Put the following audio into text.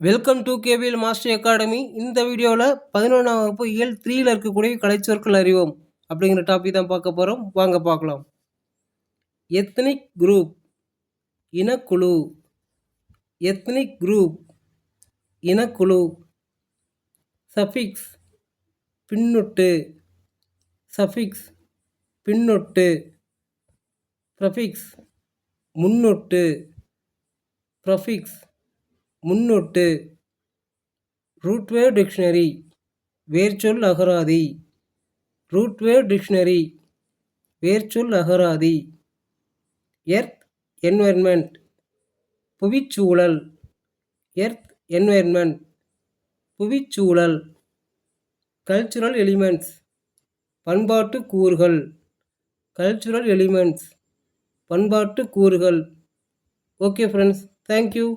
Welcome to KPL master academy இந்த வீடியோவில் பதினொன்றாம் வகுப்பு இயல் த்ரீயில் இருக்கக்கூடிய கலைச்சொற்கள் அறிவோம் அப்படிங்கிற டாபிக் தான் பார்க்க போகிறோம் வாங்க பார்க்கலாம். எத்னிக் குரூப் இனக்குழு. எத்னிக் குரூப் இனக்குழு. சஃபிக்ஸ் பின்னொட்டு. சஃபிக்ஸ் பின்னொட்டு. ப்ரஃபிக்ஸ் முன்னொட்டு. ப்ரஃபிக்ஸ் முன்னொட்டு. Root word dictionary. வேர்ச்சொல் அகராதி. Root word dictionary. வேர்ச்சொல் அகராதி. எர்த் என்வயர்மெண்ட் புவிச்சூழல். Earth environment புவிச்சூழல். Cultural elements. பண்பாட்டு கூறுகள். Cultural elements. பண்பாட்டு கூறுகள். Okay friends. Thank you.